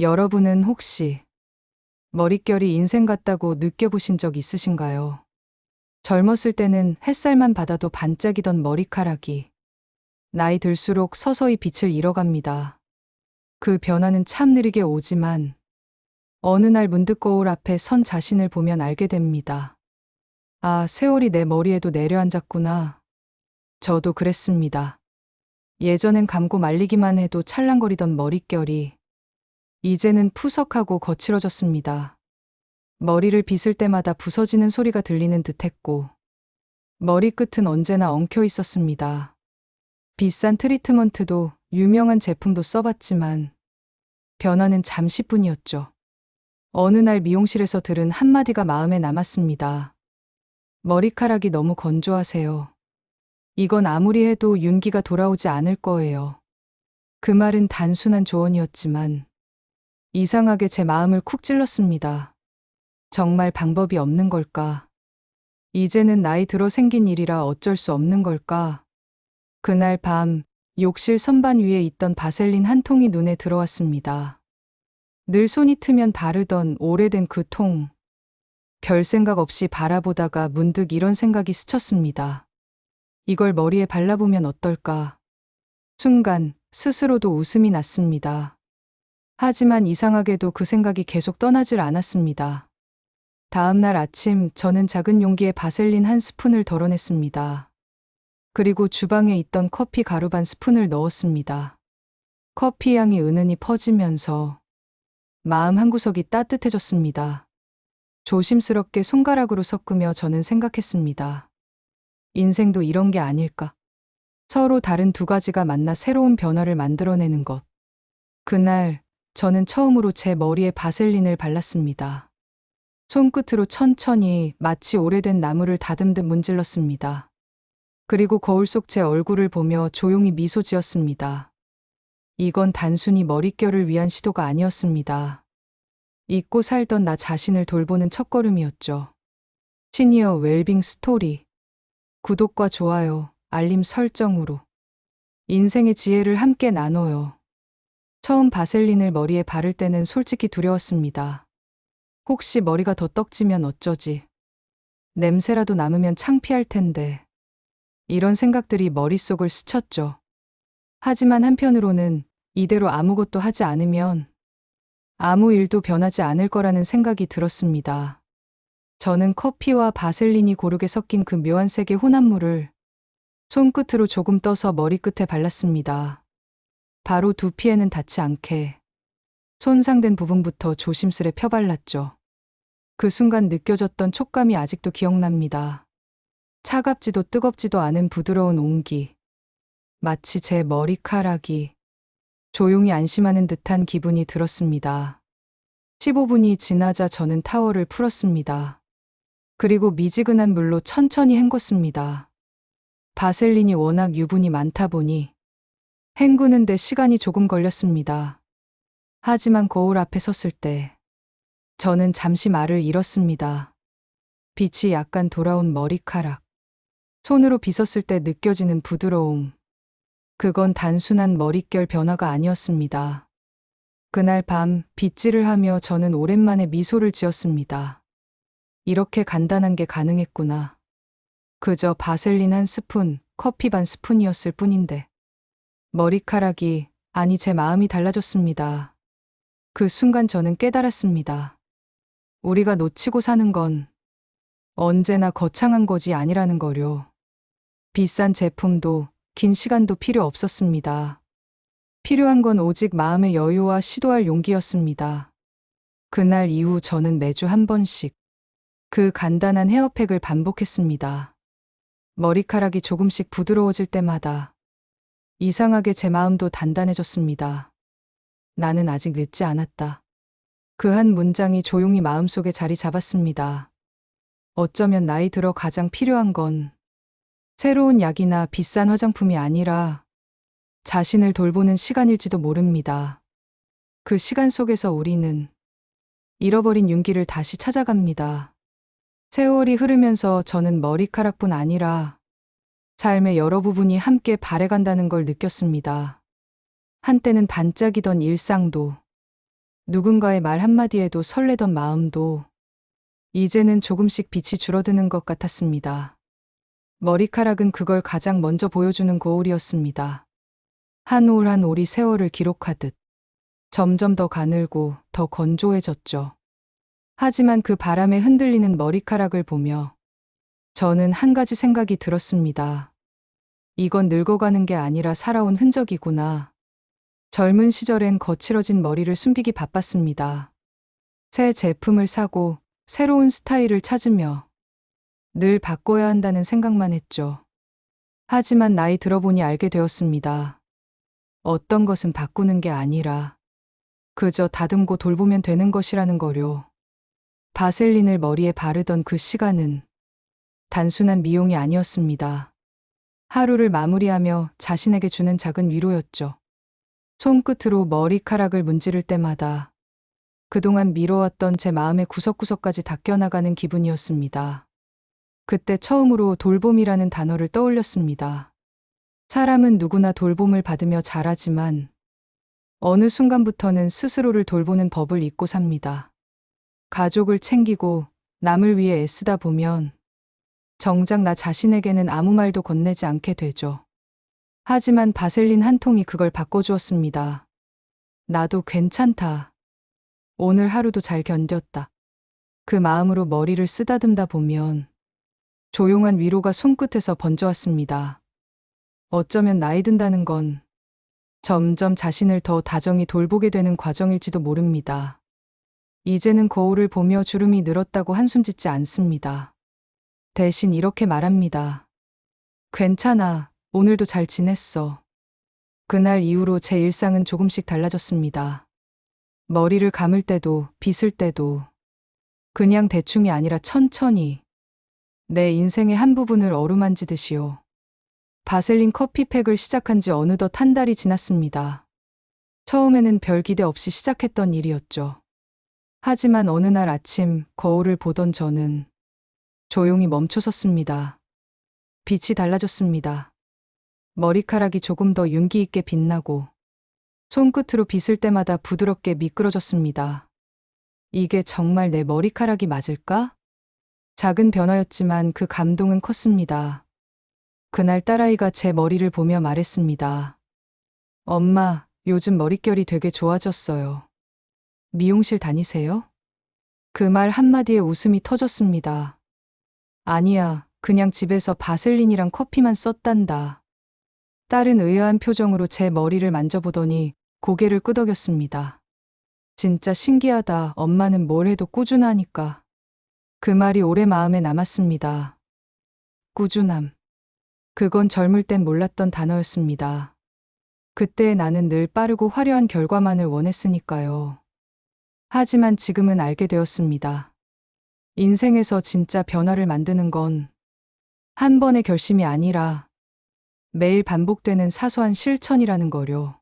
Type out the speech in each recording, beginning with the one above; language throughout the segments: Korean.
여러분은 혹시 머릿결이 인생 같다고 느껴보신 적 있으신가요? 젊었을 때는 햇살만 받아도 반짝이던 머리카락이 나이 들수록 서서히 빛을 잃어갑니다. 그 변화는 참 느리게 오지만 어느 날 문득 거울 앞에 선 자신을 보면 알게 됩니다. 아, 세월이 내 머리에도 내려앉았구나. 저도 그랬습니다. 예전엔 감고 말리기만 해도 찰랑거리던 머릿결이 이제는 푸석하고 거칠어졌습니다. 머리를 빗을 때마다 부서지는 소리가 들리는 듯 했고, 머리끝은 언제나 엉켜 있었습니다. 비싼 트리트먼트도 유명한 제품도 써봤지만, 변화는 잠시뿐이었죠. 어느 날 미용실에서 들은 한마디가 마음에 남았습니다. 머리카락이 너무 건조하세요. 이건 아무리 해도 윤기가 돌아오지 않을 거예요. 그 말은 단순한 조언이었지만, 이상하게 제 마음을 쿡 찔렀습니다. 정말 방법이 없는 걸까? 이제는 나이 들어 생긴 일이라 어쩔 수 없는 걸까? 그날 밤 욕실 선반 위에 있던 바셀린 한 통이 눈에 들어왔습니다. 늘 손이 트면 바르던 오래된 그 통. 별 생각 없이 바라보다가 문득 이런 생각이 스쳤습니다. 이걸 머리에 발라보면 어떨까? 순간 스스로도 웃음이 났습니다. 하지만 이상하게도 그 생각이 계속 떠나질 않았습니다. 다음 날 아침 저는 작은 용기에 바셀린 한 스푼을 덜어냈습니다. 그리고 주방에 있던 커피 가루 반 스푼을 넣었습니다. 커피 향이 은은히 퍼지면서 마음 한구석이 따뜻해졌습니다. 조심스럽게 손가락으로 섞으며 저는 생각했습니다. 인생도 이런 게 아닐까? 서로 다른 두 가지가 만나 새로운 변화를 만들어내는 것. 그날 저는 처음으로 제 머리에 바셀린을 발랐습니다. 손끝으로 천천히 마치 오래된 나무를 다듬듯 문질렀습니다. 그리고 거울 속 제 얼굴을 보며 조용히 미소 지었습니다. 이건 단순히 머릿결을 위한 시도가 아니었습니다. 잊고 살던 나 자신을 돌보는 첫걸음이었죠. 시니어 웰빙 스토리. 구독과 좋아요, 알림 설정으로 인생의 지혜를 함께 나눠요. 처음 바셀린을 머리에 바를 때는 솔직히 두려웠습니다. 혹시 머리가 더 떡지면 어쩌지? 냄새라도 남으면 창피할 텐데. 이런 생각들이 머릿속을 스쳤죠. 하지만 한편으로는 이대로 아무것도 하지 않으면 아무 일도 변하지 않을 거라는 생각이 들었습니다. 저는 커피와 바셀린이 고르게 섞인 그 묘한 색의 혼합물을 손끝으로 조금 떠서 머리끝에 발랐습니다. 바로 두 피에는 닿지 않게 손상된 부분부터 조심스레 펴발랐죠. 그 순간 느껴졌던 촉감이 아직도 기억납니다. 차갑지도 뜨겁지도 않은 부드러운 온기. 마치 제 머리카락이 조용히 안심하는 듯한 기분이 들었습니다. 15분이 지나자 저는 타월을 풀었습니다. 그리고 미지근한 물로 천천히 헹궜습니다. 바셀린이 워낙 유분이 많다 보니 헹구는데 시간이 조금 걸렸습니다. 하지만 거울 앞에 섰을 때 저는 잠시 말을 잃었습니다. 빛이 약간 돌아온 머리카락. 손으로 빗었을 때 느껴지는 부드러움. 그건 단순한 머릿결 변화가 아니었습니다. 그날 밤 빗질을 하며 저는 오랜만에 미소를 지었습니다. 이렇게 간단한 게 가능했구나. 그저 바셀린 한 스푼, 커피 반 스푼이었을 뿐인데. 머리카락이, 아니 제 마음이 달라졌습니다. 그 순간 저는 깨달았습니다. 우리가 놓치고 사는 건 언제나 거창한 것이 아니라는 거요. 비싼 제품도 긴 시간도 필요 없었습니다. 필요한 건 오직 마음의 여유와 시도할 용기였습니다. 그날 이후 저는 매주 한 번씩 그 간단한 헤어팩을 반복했습니다. 머리카락이 조금씩 부드러워질 때마다 이상하게 제 마음도 단단해졌습니다. 나는 아직 늦지 않았다. 그 한 문장이 조용히 마음속에 자리 잡았습니다. 어쩌면 나이 들어 가장 필요한 건 새로운 약이나 비싼 화장품이 아니라 자신을 돌보는 시간일지도 모릅니다. 그 시간 속에서 우리는 잃어버린 윤기를 다시 찾아갑니다. 세월이 흐르면서 저는 머리카락뿐 아니라 삶의 여러 부분이 함께 발해간다는 걸 느꼈습니다. 한때는 반짝이던 일상도 누군가의 말 한마디에도 설레던 마음도 이제는 조금씩 빛이 줄어드는 것 같았습니다. 머리카락은 그걸 가장 먼저 보여주는 거울이었습니다. 한 올 한 올이 세월을 기록하듯 점점 더 가늘고 더 건조해졌죠. 하지만 그 바람에 흔들리는 머리카락을 보며 저는 한 가지 생각이 들었습니다. 이건 늙어가는 게 아니라 살아온 흔적이구나. 젊은 시절엔 거칠어진 머리를 숨기기 바빴습니다. 새 제품을 사고 새로운 스타일을 찾으며 늘 바꿔야 한다는 생각만 했죠. 하지만 나이 들어보니 알게 되었습니다. 어떤 것은 바꾸는 게 아니라 그저 다듬고 돌보면 되는 것이라는 거요. 바셀린을 머리에 바르던 그 시간은 단순한 미용이 아니었습니다. 하루를 마무리하며 자신에게 주는 작은 위로였죠. 손끝으로 머리카락을 문지를 때마다 그동안 미뤄왔던 제 마음의 구석구석까지 닦여나가는 기분이었습니다. 그때 처음으로 돌봄이라는 단어를 떠올렸습니다. 사람은 누구나 돌봄을 받으며 자라지만 어느 순간부터는 스스로를 돌보는 법을 잊고 삽니다. 가족을 챙기고 남을 위해 애쓰다 보면 정작 나 자신에게는 아무 말도 건네지 않게 되죠. 하지만 바셀린 한 통이 그걸 바꿔주었습니다. 나도 괜찮다. 오늘 하루도 잘 견뎠다. 그 마음으로 머리를 쓰다듬다 보면 조용한 위로가 손끝에서 번져왔습니다. 어쩌면 나이 든다는 건 점점 자신을 더 다정히 돌보게 되는 과정일지도 모릅니다. 이제는 거울을 보며 주름이 늘었다고 한숨 짓지 않습니다. 대신 이렇게 말합니다. 괜찮아. 오늘도 잘 지냈어. 그날 이후로 제 일상은 조금씩 달라졌습니다. 머리를 감을 때도, 빗을 때도, 그냥 대충이 아니라 천천히, 내 인생의 한 부분을 어루만지듯이요. 바셀린 커피팩을 시작한 지 어느덧 한 달이 지났습니다. 처음에는 별 기대 없이 시작했던 일이었죠. 하지만 어느 날 아침 거울을 보던 저는 조용히 멈춰섰습니다. 빛이 달라졌습니다. 머리카락이 조금 더 윤기 있게 빛나고 손끝으로 빗을 때마다 부드럽게 미끄러졌습니다. 이게 정말 내 머리카락이 맞을까? 작은 변화였지만 그 감동은 컸습니다. 그날 딸아이가 제 머리를 보며 말했습니다. 엄마, 요즘 머릿결이 되게 좋아졌어요. 미용실 다니세요? 그 말 한마디에 웃음이 터졌습니다. 아니야, 그냥 집에서 바셀린이랑 커피만 썼단다. 딸은 의아한 표정으로 제 머리를 만져보더니 고개를 끄덕였습니다. 진짜 신기하다. 엄마는 뭘 해도 꾸준하니까. 그 말이 오래 마음에 남았습니다. 꾸준함. 그건 젊을 땐 몰랐던 단어였습니다. 그때 나는 늘 빠르고 화려한 결과만을 원했으니까요. 하지만 지금은 알게 되었습니다. 인생에서 진짜 변화를 만드는 건 한 번의 결심이 아니라 매일 반복되는 사소한 실천이라는 거요.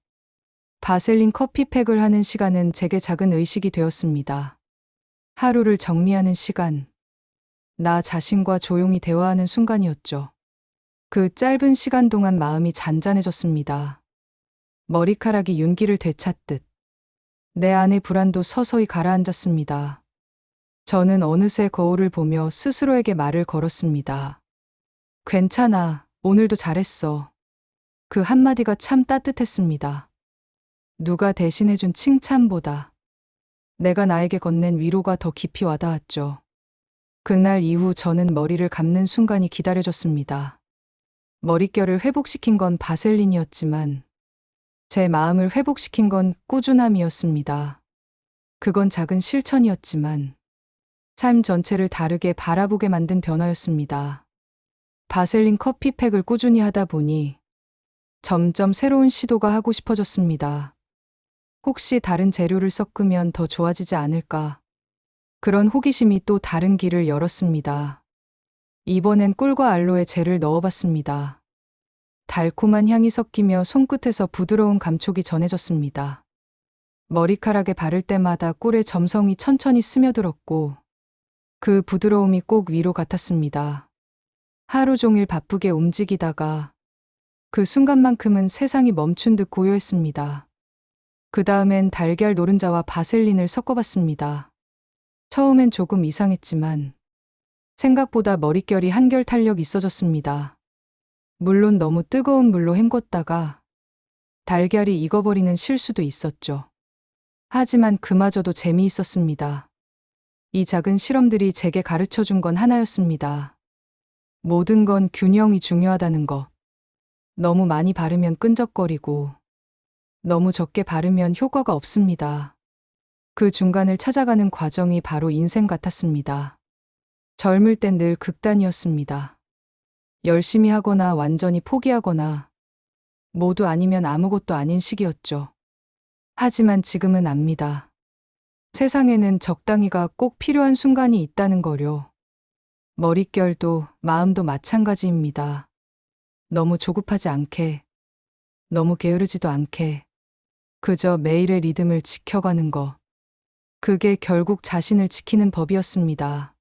바셀린 커피팩을 하는 시간은 제게 작은 의식이 되었습니다. 하루를 정리하는 시간. 나 자신과 조용히 대화하는 순간이었죠. 그 짧은 시간 동안 마음이 잔잔해졌습니다. 머리카락이 윤기를 되찾듯 내 안의 불안도 서서히 가라앉았습니다. 저는 어느새 거울을 보며 스스로에게 말을 걸었습니다. 괜찮아. 오늘도 잘했어. 그 한마디가 참 따뜻했습니다. 누가 대신해준 칭찬보다 내가 나에게 건넨 위로가 더 깊이 와닿았죠. 그날 이후 저는 머리를 감는 순간이 기다려졌습니다. 머릿결을 회복시킨 건 바셀린이었지만 제 마음을 회복시킨 건 꾸준함이었습니다. 그건 작은 실천이었지만 삶 전체를 다르게 바라보게 만든 변화였습니다. 바셀린 커피팩을 꾸준히 하다 보니 점점 새로운 시도가 하고 싶어졌습니다. 혹시 다른 재료를 섞으면 더 좋아지지 않을까? 그런 호기심이 또 다른 길을 열었습니다. 이번엔 꿀과 알로에 젤을 넣어봤습니다. 달콤한 향이 섞이며 손끝에서 부드러운 감촉이 전해졌습니다. 머리카락에 바를 때마다 꿀의 점성이 천천히 스며들었고 그 부드러움이 꼭 위로 같았습니다. 하루 종일 바쁘게 움직이다가 그 순간만큼은 세상이 멈춘 듯 고요했습니다. 그 다음엔 달걀 노른자와 바셀린을 섞어봤습니다. 처음엔 조금 이상했지만 생각보다 머릿결이 한결 탄력 있어졌습니다. 물론 너무 뜨거운 물로 헹궜다가 달걀이 익어버리는 실수도 있었죠. 하지만 그마저도 재미있었습니다. 이 작은 실험들이 제게 가르쳐 준 건 하나였습니다. 모든 건 균형이 중요하다는 것. 너무 많이 바르면 끈적거리고 너무 적게 바르면 효과가 없습니다. 그 중간을 찾아가는 과정이 바로 인생 같았습니다. 젊을 땐 늘 극단이었습니다. 열심히 하거나 완전히 포기하거나 모두 아니면 아무것도 아닌 시기였죠. 하지만 지금은 압니다. 세상에는 적당히가 꼭 필요한 순간이 있다는 거요. 머릿결도 마음도 마찬가지입니다. 너무 조급하지 않게, 너무 게으르지도 않게, 그저 매일의 리듬을 지켜가는 것. 그게 결국 자신을 지키는 법이었습니다.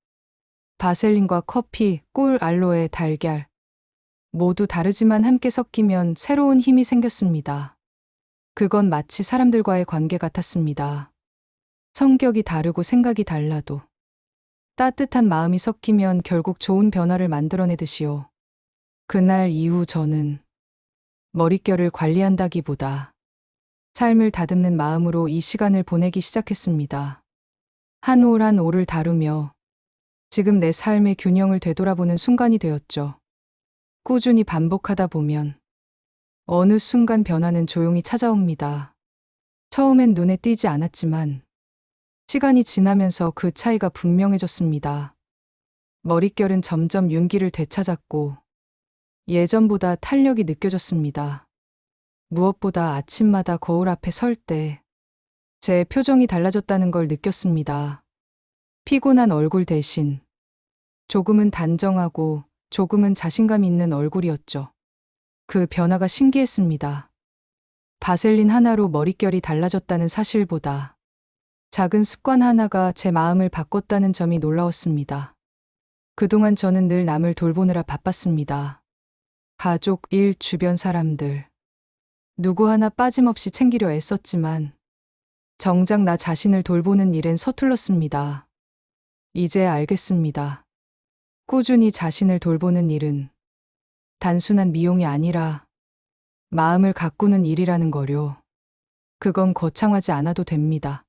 바셀린과 커피, 꿀, 알로에, 달걀. 모두 다르지만 함께 섞이면 새로운 힘이 생겼습니다. 그건 마치 사람들과의 관계 같았습니다. 성격이 다르고 생각이 달라도 따뜻한 마음이 섞이면 결국 좋은 변화를 만들어내듯이요. 그날 이후 저는 머릿결을 관리한다기보다 삶을 다듬는 마음으로 이 시간을 보내기 시작했습니다. 한 올 한 올을 다루며 지금 내 삶의 균형을 되돌아보는 순간이 되었죠. 꾸준히 반복하다 보면 어느 순간 변화는 조용히 찾아옵니다. 처음엔 눈에 띄지 않았지만 시간이 지나면서 그 차이가 분명해졌습니다. 머릿결은 점점 윤기를 되찾았고 예전보다 탄력이 느껴졌습니다. 무엇보다 아침마다 거울 앞에 설 때 제 표정이 달라졌다는 걸 느꼈습니다. 피곤한 얼굴 대신 조금은 단정하고 조금은 자신감 있는 얼굴이었죠. 그 변화가 신기했습니다. 바셀린 하나로 머릿결이 달라졌다는 사실보다 작은 습관 하나가 제 마음을 바꿨다는 점이 놀라웠습니다. 그동안 저는 늘 남을 돌보느라 바빴습니다. 가족, 일, 주변 사람들. 누구 하나 빠짐없이 챙기려 애썼지만 정작 나 자신을 돌보는 일엔 서툴렀습니다. 이제 알겠습니다. 꾸준히 자신을 돌보는 일은 단순한 미용이 아니라 마음을 가꾸는 일이라는 거요. 그건 거창하지 않아도 됩니다.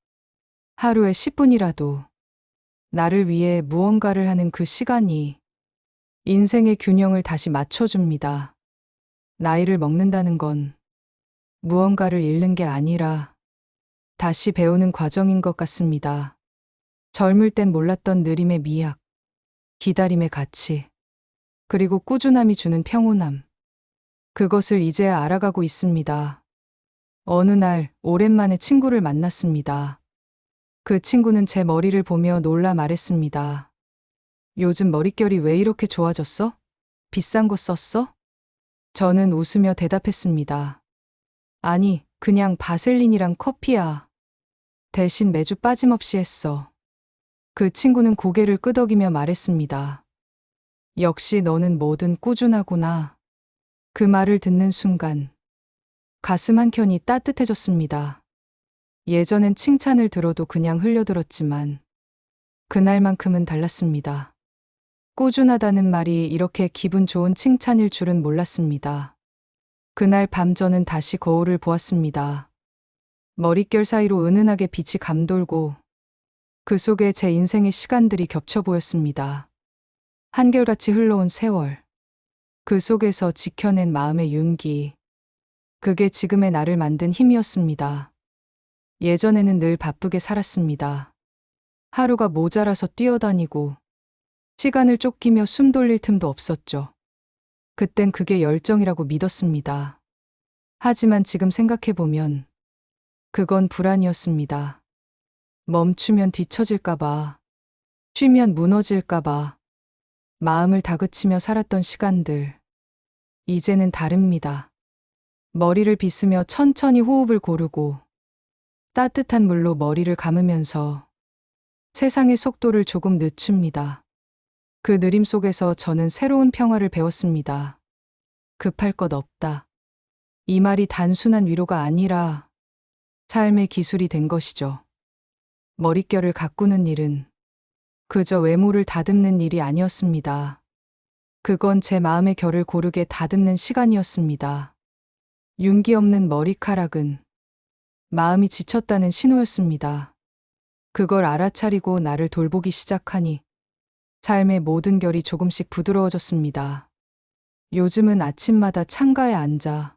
하루에 10분이라도 나를 위해 무언가를 하는 그 시간이 인생의 균형을 다시 맞춰줍니다. 나이를 먹는다는 건 무언가를 잃는 게 아니라 다시 배우는 과정인 것 같습니다. 젊을 땐 몰랐던 느림의 미학, 기다림의 가치, 그리고 꾸준함이 주는 평온함. 그것을 이제야 알아가고 있습니다. 어느 날 오랜만에 친구를 만났습니다. 그 친구는 제 머리를 보며 놀라 말했습니다. 요즘 머릿결이 왜 이렇게 좋아졌어? 비싼 거 썼어? 저는 웃으며 대답했습니다. 아니, 그냥 바셀린이랑 커피야. 대신 매주 빠짐없이 했어. 그 친구는 고개를 끄덕이며 말했습니다. 역시 너는 뭐든 꾸준하구나. 그 말을 듣는 순간 가슴 한켠이 따뜻해졌습니다. 예전엔 칭찬을 들어도 그냥 흘려들었지만 그날만큼은 달랐습니다. 꾸준하다는 말이 이렇게 기분 좋은 칭찬일 줄은 몰랐습니다. 그날 밤 저는 다시 거울을 보았습니다. 머릿결 사이로 은은하게 빛이 감돌고 그 속에 제 인생의 시간들이 겹쳐 보였습니다. 한결같이 흘러온 세월. 그 속에서 지켜낸 마음의 윤기. 그게 지금의 나를 만든 힘이었습니다. 예전에는 늘 바쁘게 살았습니다. 하루가 모자라서 뛰어다니고 시간을 쫓기며 숨 돌릴 틈도 없었죠. 그땐 그게 열정이라고 믿었습니다. 하지만 지금 생각해보면 그건 불안이었습니다. 멈추면 뒤처질까봐, 쉬면 무너질까봐, 마음을 다그치며 살았던 시간들. 이제는 다릅니다. 머리를 빗으며 천천히 호흡을 고르고, 따뜻한 물로 머리를 감으면서 세상의 속도를 조금 늦춥니다. 그 느림 속에서 저는 새로운 평화를 배웠습니다. 급할 것 없다. 이 말이 단순한 위로가 아니라 삶의 기술이 된 것이죠. 머릿결을 가꾸는 일은 그저 외모를 다듬는 일이 아니었습니다. 그건 제 마음의 결을 고르게 다듬는 시간이었습니다. 윤기 없는 머리카락은 마음이 지쳤다는 신호였습니다. 그걸 알아차리고 나를 돌보기 시작하니 삶의 모든 결이 조금씩 부드러워졌습니다. 요즘은 아침마다 창가에 앉아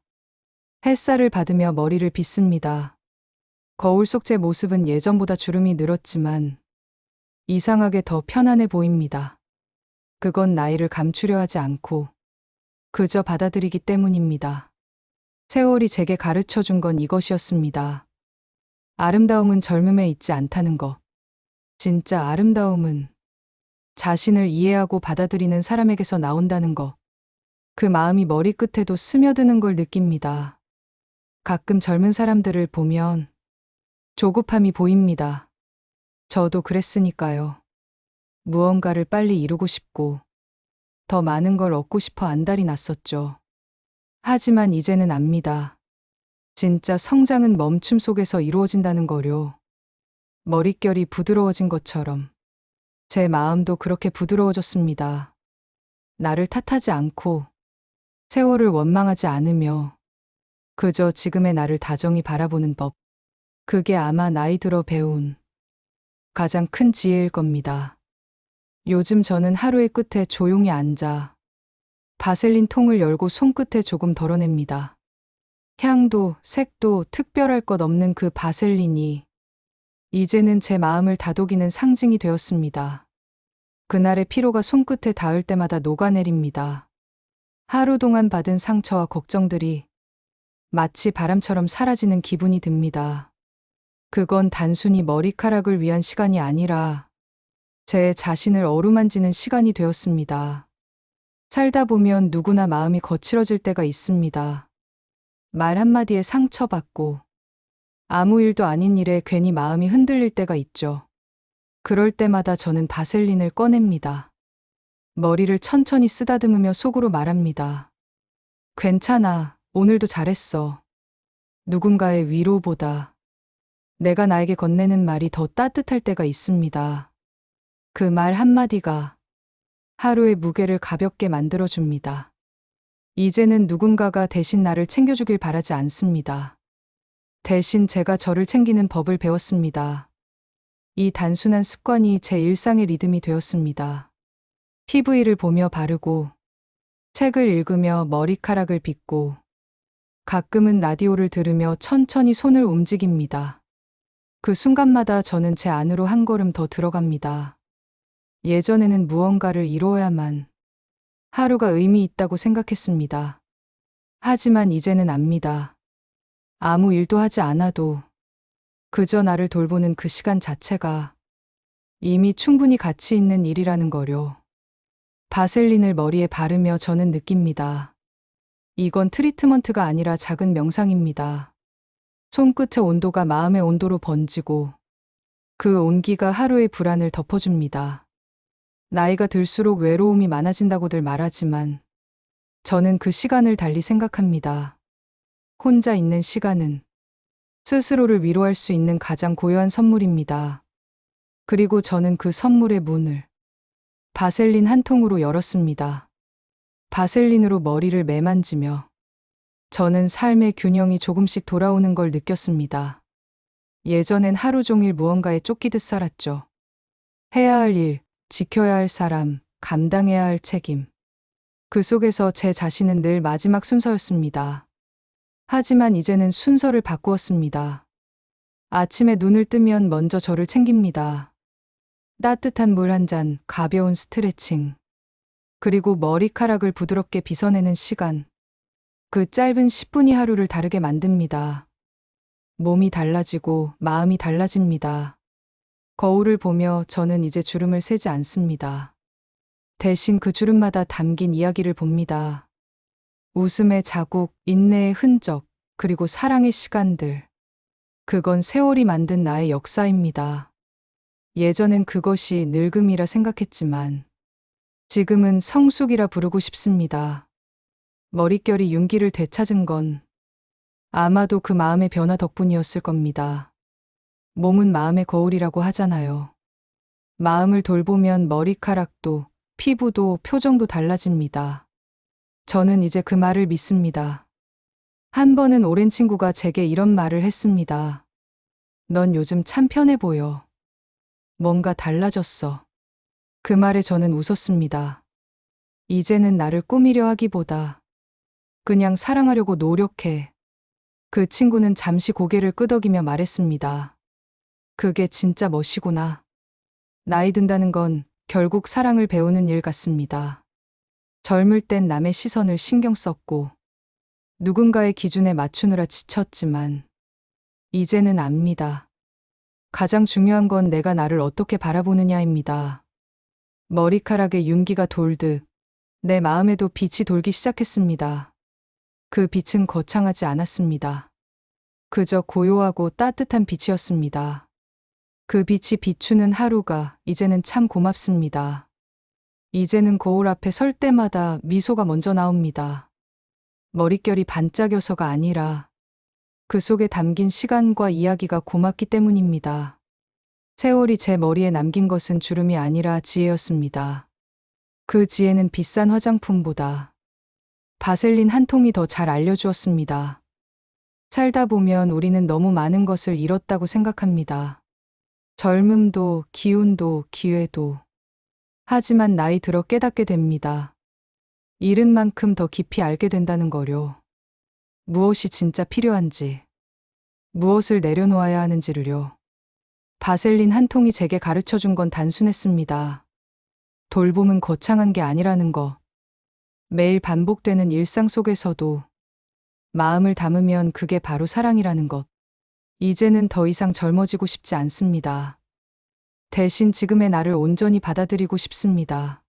햇살을 받으며 머리를 빗습니다. 거울 속 제 모습은 예전보다 주름이 늘었지만 이상하게 더 편안해 보입니다. 그건 나이를 감추려 하지 않고 그저 받아들이기 때문입니다. 세월이 제게 가르쳐 준 건 이것이었습니다. 아름다움은 젊음에 있지 않다는 것. 진짜 아름다움은 자신을 이해하고 받아들이는 사람에게서 나온다는 것. 그 마음이 머리끝에도 스며드는 걸 느낍니다. 가끔 젊은 사람들을 보면 조급함이 보입니다. 저도 그랬으니까요. 무언가를 빨리 이루고 싶고 더 많은 걸 얻고 싶어 안달이 났었죠. 하지만 이제는 압니다. 진짜 성장은 멈춤 속에서 이루어진다는 거요. 머릿결이 부드러워진 것처럼 제 마음도 그렇게 부드러워졌습니다. 나를 탓하지 않고 세월을 원망하지 않으며 그저 지금의 나를 다정히 바라보는 법. 그게 아마 나이 들어 배운 가장 큰 지혜일 겁니다. 요즘 저는 하루의 끝에 조용히 앉아 바셀린 통을 열고 손끝에 조금 덜어냅니다. 향도 색도 특별할 것 없는 그 바셀린이 이제는 제 마음을 다독이는 상징이 되었습니다. 그날의 피로가 손끝에 닿을 때마다 녹아내립니다. 하루 동안 받은 상처와 걱정들이 마치 바람처럼 사라지는 기분이 듭니다. 그건 단순히 머리카락을 위한 시간이 아니라 제 자신을 어루만지는 시간이 되었습니다. 살다 보면 누구나 마음이 거칠어질 때가 있습니다. 말 한마디에 상처받고 아무 일도 아닌 일에 괜히 마음이 흔들릴 때가 있죠. 그럴 때마다 저는 바셀린을 꺼냅니다. 머리를 천천히 쓰다듬으며 속으로 말합니다. 괜찮아. 오늘도 잘했어. 누군가의 위로보다 내가 나에게 건네는 말이 더 따뜻할 때가 있습니다. 그 말 한마디가 하루의 무게를 가볍게 만들어줍니다. 이제는 누군가가 대신 나를 챙겨주길 바라지 않습니다. 대신 제가 저를 챙기는 법을 배웠습니다. 이 단순한 습관이 제 일상의 리듬이 되었습니다. TV를 보며 바르고, 책을 읽으며 머리카락을 빗고, 가끔은 라디오를 들으며 천천히 손을 움직입니다. 그 순간마다 저는 제 안으로 한 걸음 더 들어갑니다. 예전에는 무언가를 이루어야만 하루가 의미 있다고 생각했습니다. 하지만 이제는 압니다. 아무 일도 하지 않아도 그저 나를 돌보는 그 시간 자체가 이미 충분히 가치 있는 일이라는 거요. 바셀린을 머리에 바르며 저는 느낍니다. 이건 트리트먼트가 아니라 작은 명상입니다. 손끝의 온도가 마음의 온도로 번지고 그 온기가 하루의 불안을 덮어줍니다. 나이가 들수록 외로움이 많아진다고들 말하지만 저는 그 시간을 달리 생각합니다. 혼자 있는 시간은 스스로를 위로할 수 있는 가장 고요한 선물입니다. 그리고 저는 그 선물의 문을 바셀린 한 통으로 열었습니다. 바셀린으로 머리를 매만지며 저는 삶의 균형이 조금씩 돌아오는 걸 느꼈습니다. 예전엔 하루 종일 무언가에 쫓기듯 살았죠. 해야 할 일, 지켜야 할 사람, 감당해야 할 책임. 그 속에서 제 자신은 늘 마지막 순서였습니다. 하지만 이제는 순서를 바꾸었습니다. 아침에 눈을 뜨면 먼저 저를 챙깁니다. 따뜻한 물 한 잔, 가벼운 스트레칭. 그리고 머리카락을 부드럽게 빗어내는 시간. 그 짧은 10분이 하루를 다르게 만듭니다. 몸이 달라지고 마음이 달라집니다. 거울을 보며 저는 이제 주름을 세지 않습니다. 대신 그 주름마다 담긴 이야기를 봅니다. 웃음의 자국, 인내의 흔적, 그리고 사랑의 시간들. 그건 세월이 만든 나의 역사입니다. 예전엔 그것이 늙음이라 생각했지만, 지금은 성숙이라 부르고 싶습니다. 머릿결이 윤기를 되찾은 건 아마도 그 마음의 변화 덕분이었을 겁니다. 몸은 마음의 거울이라고 하잖아요. 마음을 돌보면 머리카락도, 피부도, 표정도 달라집니다. 저는 이제 그 말을 믿습니다. 한 번은 오랜 친구가 제게 이런 말을 했습니다. 넌 요즘 참 편해 보여. 뭔가 달라졌어. 그 말에 저는 웃었습니다. 이제는 나를 꾸미려 하기보다 그냥 사랑하려고 노력해. 그 친구는 잠시 고개를 끄덕이며 말했습니다. 그게 진짜 멋이구나. 나이 든다는 건 결국 사랑을 배우는 일 같습니다. 젊을 땐 남의 시선을 신경 썼고 누군가의 기준에 맞추느라 지쳤지만 이제는 압니다. 가장 중요한 건 내가 나를 어떻게 바라보느냐입니다. 머리카락에 윤기가 돌듯 내 마음에도 빛이 돌기 시작했습니다. 그 빛은 거창하지 않았습니다. 그저 고요하고 따뜻한 빛이었습니다. 그 빛이 비추는 하루가 이제는 참 고맙습니다. 이제는 거울 앞에 설 때마다 미소가 먼저 나옵니다. 머릿결이 반짝여서가 아니라 그 속에 담긴 시간과 이야기가 고맙기 때문입니다. 세월이 제 머리에 남긴 것은 주름이 아니라 지혜였습니다. 그 지혜는 비싼 화장품보다 바셀린 한 통이 더 잘 알려주었습니다. 살다 보면 우리는 너무 많은 것을 잃었다고 생각합니다. 젊음도, 기운도, 기회도. 하지만 나이 들어 깨닫게 됩니다. 잃은 만큼 더 깊이 알게 된다는 거요. 무엇이 진짜 필요한지, 무엇을 내려놓아야 하는지를요. 바셀린 한 통이 제게 가르쳐 준 건 단순했습니다. 돌봄은 거창한 게 아니라는 거. 매일 반복되는 일상 속에서도 마음을 담으면 그게 바로 사랑이라는 것. 이제는 더 이상 젊어지고 싶지 않습니다. 대신 지금의 나를 온전히 받아들이고 싶습니다.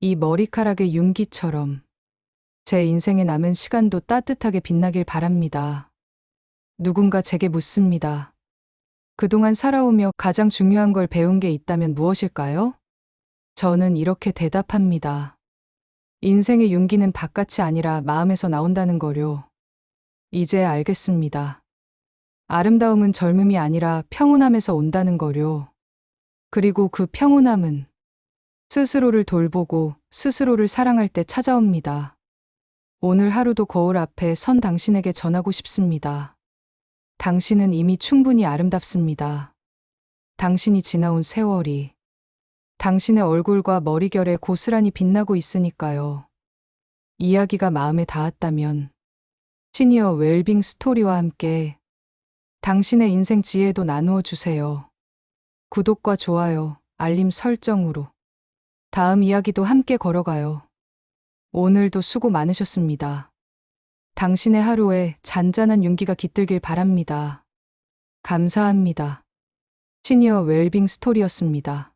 이 머리카락의 윤기처럼 제 인생에 남은 시간도 따뜻하게 빛나길 바랍니다. 누군가 제게 묻습니다. 그동안 살아오며 가장 중요한 걸 배운 게 있다면 무엇일까요? 저는 이렇게 대답합니다. 인생의 윤기는 바깥이 아니라 마음에서 나온다는 거요. 이제 알겠습니다. 아름다움은 젊음이 아니라 평온함에서 온다는 거요. 그리고 그 평온함은 스스로를 돌보고 스스로를 사랑할 때 찾아옵니다. 오늘 하루도 거울 앞에 선 당신에게 전하고 싶습니다. 당신은 이미 충분히 아름답습니다. 당신이 지나온 세월이 당신의 얼굴과 머리결에 고스란히 빛나고 있으니까요. 이야기가 마음에 닿았다면 시니어 웰빙 스토리와 함께 당신의 인생 지혜도 나누어 주세요. 구독과 좋아요, 알림 설정으로 다음 이야기도 함께 걸어가요. 오늘도 수고 많으셨습니다. 당신의 하루에 잔잔한 윤기가 깃들길 바랍니다. 감사합니다. 시니어 웰빙 스토리였습니다.